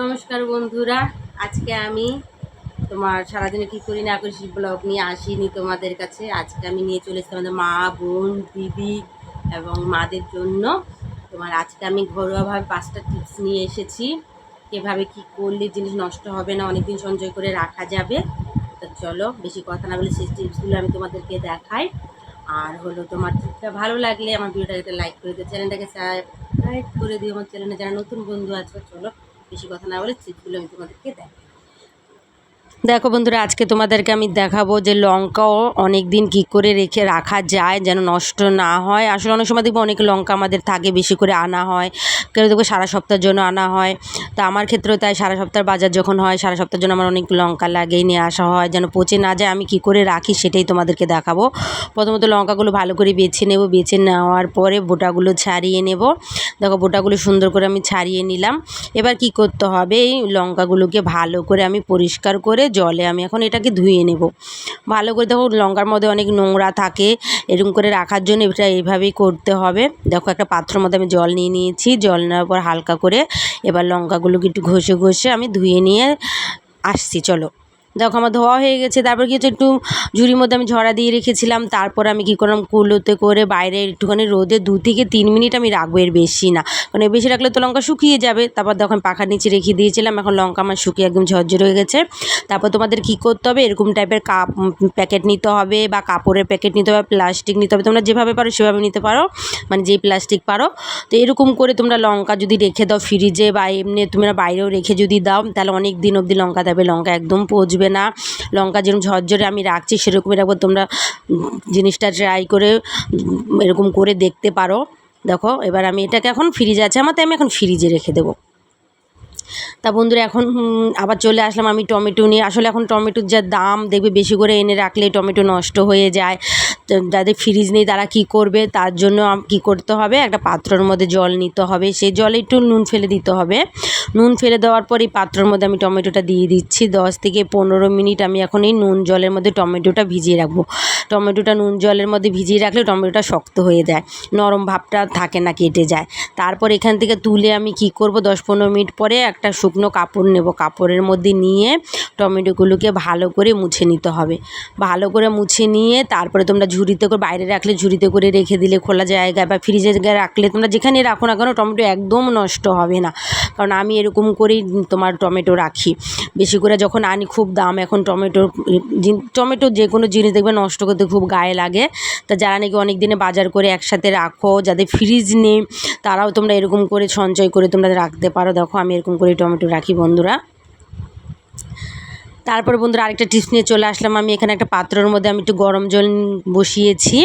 নমস্কার বন্ধুরা, আজকে আমি তোমার সারাদিনে কী করি না করি ব্লগ নিয়ে আসিনি তোমাদের কাছে। আজকে আমি নিয়ে চলে এসেছি আমাদের মা, বোন, দিদি এবং মাদের জন্য। তোমার আজকে আমি ঘরোয়াভাবে পাঁচটা টিপস নিয়ে এসেছি, কীভাবে কী করলে জিনিস নষ্ট হবে না, অনেকদিন সঞ্চয় করে রাখা যাবে। তো চলো, বেশি কথা না বলে সেই টিপসগুলো আমি তোমাদেরকে দেখাই। আর হলো তোমার টিপসটা ভালো লাগলে আমার ভিডিওটাকে লাইক করে দিও, চ্যানেলটাকে সাবস্ক্রাইব করে দিও, আমার চ্যানেলে যারা নতুন বন্ধু আছে, চলো বেশি কথা না বলে চিপগুলো আমি তোমাদেরকে দেখাই। দেখো বন্ধুরা, আজকে তোমাদেরকে আমি দেখাবো যে লঙ্কাও অনেক দিন কী করে রেখে রাখা যায় যেন নষ্ট না হয়। আসলে অনেক সময় দেখব অনেক লঙ্কা আমাদের থাকে, বেশি করে আনা হয়। কেউ দেখব সারা সপ্তাহের জন্য আনা হয়। তা আমার ক্ষেত্রেও তাই, সারা সপ্তাহের বাজার যখন হয়, সারা সপ্তাহের জন্য আমার অনেক লঙ্কা লাগেই নিয়ে আসা হয় যেন পচে না যায়। আমি কী করে রাখি সেটাই তোমাদেরকে দেখাবো। প্রথমত লঙ্কাগুলো ভালো করে বেছে নেব। বেছে নেওয়ার পরে বোটাগুলো ছাড়িয়ে নেব। দেখো বোটাগুলো সুন্দর করে আমি ছাড়িয়ে নিলাম। এবার কি করতে হবে? এই লঙ্কাগুলোকে ভালো করে আমি পরিষ্কার করে জলে, আমি এখন এটাকে ধুয়ে নেব। ভালো করে দেখো লঙ্কার মধ্যে অনেক নোংরা থাকে, এরকম করে রাখার জন্য এটা এইভাবেই করতে হবে। দেখো একটা পাত্রের মধ্যে আমি জল নিয়ে নিয়েছি, জল নেওয়ার পর হালকা করে এবার লঙ্কাগুলোকে একটু ঘষে ঘষে আমি ধুয়ে নিয়ে আসছি, চলো। দেখো আমার ধোয়া হয়ে গেছে, তারপর কি হচ্ছে একটু ঝুড়ির মধ্যে আমি ঝরা দিয়ে রেখেছিলাম, তারপর আমি কী করলাম কুলোতে করে বাইরে একটুখানি রোদে দু থেকে তিন মিনিট আমি রাখব, এর বেশি না। মানে বেশি রাখলে তো লঙ্কা শুকিয়ে যাবে, তারপর আমি পাখার নিচে রেখে দিয়েছিলাম, এখন লঙ্কা আমার শুকিয়ে একদম ঝরঝর হয়ে গেছে। তারপর তোমাদের কী করতে হবে, এরকম টাইপের কাপ প্যাকেট নিতে হবে বা কাপড়ের প্যাকেট নিতে হবে প্লাস্টিক নিতে হবে, তোমরা যেভাবে পারো সেভাবে নিতে পারো মানে যেই প্লাস্টিক পারো। তো এরকম করে তোমরা লঙ্কা যদি রেখে দাও ফ্রিজে বা এমনি তোমরা বাইরেও রেখে যদি দাও, তাহলে অনেক দিন অবধি লঙ্কা দেবে লঙ্কা একদম পচবে না। লঙ্কা যেরকম ঝরঝরে আমি রাখছি সেরকমই রাখব। তোমরা জিনিসটা ট্রাই করে, এরকম করে দেখতে পারো। দেখো, এবার আমি এটাকে এখন ফ্রিজে আছে, আমার তাই আমি এখন ফ্রিজে রেখে দেবো। তা বন্ধুরা, এখন আবার চলে আসলাম আমি টমেটো নিয়ে। আসলে এখন টমেটোর যা দাম, দেখবে বেশি করে এনে রাখলে টমেটো নষ্ট হয়ে যায়। যাদের ফ্রিজ নেই তারা কি করবে? তার জন্য কি করতে হবে? একটা পাত্রর মধ্যে জল নিতে হবে। সেই জলে একটু নুন ফেলে দিতে হবে। নুন ফেলে দেওয়ার পর এই পাত্রর মধ্যে আমি টমেটোটা দিয়ে দিচ্ছি। দশ থেকে পনেরো মিনিট আমি এখন এই নুন জলের মধ্যে টমেটোটা ভিজিয়ে রাখব। টমেটোটা নুন জলের মধ্যে ভিজিয়ে রাখলে টমেটোটা শক্ত হয়ে যায়। নরম ভাবটা থাকে না, কেটে যায়। তারপর এখান থেকে তুলে আমি কি করব? দশ পনেরো মিনিট পরে একটা শুকনো কাপড় নেব। কাপড়ের মধ্যে নিয়ে টমেটোগুলোকে ভালো করে মুছে নিতে হবে। ভালো করে মুছে নিয়ে তারপরে তোমরা ঝুড়িতে করে বাইরে রাখলে ঝুড়িতে করে রেখে দিলে খোলা জায়গায় বা ফ্রিজে রাখলে তোমরা যেখানে রাখো না কেন টমেটো একদম নষ্ট হবে না। কারণ আমি এরকম করেই তোমার টমেটো রাখি। বেশি করে যখন আনি খুব দাম, এখন টমেটোর টমেটো যে কোনো জিনিস দেখবে নষ্ট করতে খুব গায়ে লাগে। তা যারা নাকি অনেক দিনে বাজার করে একসাথে রাখো, যাদের ফ্রিজ নেই, তারাও তোমরা এরকম করে সঞ্চয় করে তোমরা রাখতে পারো। দেখো আমি এরকম করে টমেটো রাখি বন্ধুরা। তারপর বন্ধুরা আরেকটা টিপস নিয়ে চলে আসলাম। আমি এখানে একটা পাত্রের মধ্যে আমি একটু গরম জল বসিয়েছি।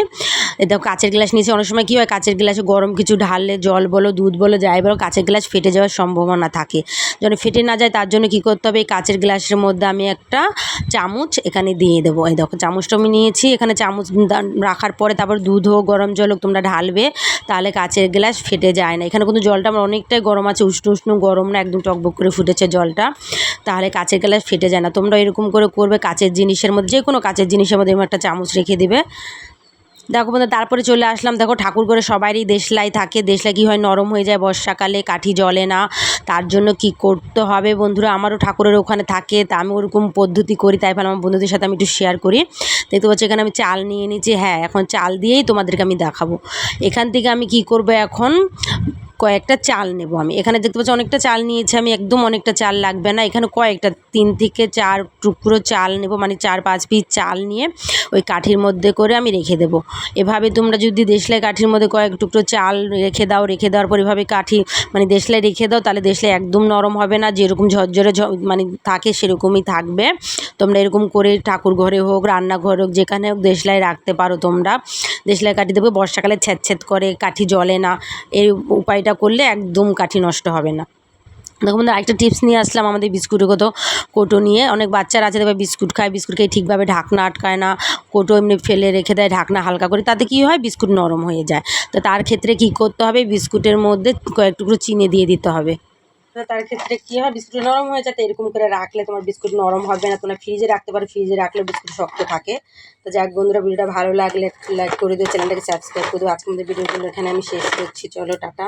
দেখো, কাঁচের গ্লাস নিয়েছি। অনেক সময় কী হয়, কাঁচের গ্লাসে গরম কিছু ঢাললে, জল বলো, দুধ বলো, যাই বলো, কাঁচের গ্লাস ফেটে যাওয়ার সম্ভাবনা থাকে। যেন ফেটে না যায়, তার জন্য কী করতে হবে, এই কাঁচের গ্লাসের মধ্যে আমি একটা চামচ এখানে দিয়ে দেবো। এই দেখো, চামচটা আমি নিয়েছি। এখানে চামচ রাখার পরে তারপর দুধ হোক, গরম জল হোক, তোমরা ঢালবে, তাহলে কাঁচের গ্লাস ফেটে যায় না। এখানে কিন্তু জলটা আমার অনেকটাই গরম আছে, উষ্ণ উষ্ণ, গরম না, একদম টকবক করে ফুটেছে জলটা। তাহলে কাঁচের গ্লাস ফেটে যায় না। তোমরা এরকম করে করবে কাঁচের জিনিসের মধ্যে যে কোনো কাঁচের জিনিসের মধ্যে একটা চামচ রেখে দেবে। দেখো বন্ধু তারপরে চলে আসলাম। দেখো, ঠাকুর করে সবারই দেশলাই থাকে। দেশলাই কী হয়? নরম হয়ে যায় বর্ষাকালে, কাঠি জ্বলে না। তার জন্য কি করতে হবে বন্ধুরা? আমারও ঠাকুরের ওখানে থাকে, তা আমি ওরকম পদ্ধতি করি, তাই আমার বন্ধুদের সাথে আমি একটু শেয়ার করি। দেখতে পাচ্ছি, এখানে আমি চাল নিয়ে নিচ্ছি হ্যাঁ এখন চাল দিয়েই তোমাদেরকে আমি দেখাবো। এখান থেকে আমি কি করব এখন? কয়েকটা চাল নেব আমি। এখানে দেখতে পাচ্ছি অনেকটা চাল নিয়েছি আমি, একদম অনেকটা চাল লাগবে না। এখানে কয়েকটা, তিন থেকে চার টুকরো চাল নেব মানে চার পাঁচ পিস চাল নিয়ে ওই কাঠির মধ্যে করে আমি রেখে দেব। এভাবে তোমরা যদি দেশলাই কাঠির মধ্যে কয়েক টুকরো চাল রেখে দাও, রেখে দেওয়ার পর এভাবে কাঠি মানে দেশলাই রেখে দাও, তাহলে দেশলাই একদম নরম হবে না, যেরকম ঝরঝরে মানে থাকে সেরকমই থাকবে। তোমরা এরকম করে ঠাকুর ঘরে হোক, রান্নাঘরে হোক, যেখানে হোক দেশলাই রাখতে পারো তোমরা। দেশলাই কাঠি দেবে বর্ষাকালে ছ্যাঁত করে, কাঠি জ্বলে না। এই উপায়টা করলে একদম কাঠি নষ্ট হবে না। দেখো বন্ধু আরেকটা টিপস নিয়ে আসলাম আমাদের বিস্কুটের কত কোটো নিয়ে। অনেক বাচ্চারা আছে, দেখবে বিস্কুট খায়, বিস্কুট খেয়ে ঠিকভাবে ঢাকনা আটকায় না, কোটো এমনি ফেলে রেখে দেয়, ঢাকনা হালকা করে, তাতে কী হয়? বিস্কুট নরম হয়ে যায়। তো তার ক্ষেত্রে কী করতে হবে? বিস্কুটের মধ্যে কয়েক টুকরো চিনি দিয়ে দিতে হবে। তো তার ক্ষেত্রে কী হয়? বিস্কুট নরম হয়ে যাতে এরকম করে রাখলে তোমার বিস্কুট নরম হবে না। তোমরা ফ্রিজে রাখতে পারো, ফ্রিজে রাখলে বিস্কুট শক্ত থাকে। তো যাক বন্ধুরা, ভিডিওটা ভালো লাগলে লাইক করে দিও, চ্যানেলটাকে সাবস্ক্রাইব করে দিও। আজকে আমাদের ভিডিওগুলো এখানে আমি শেষ করছি। চলো, টাটা।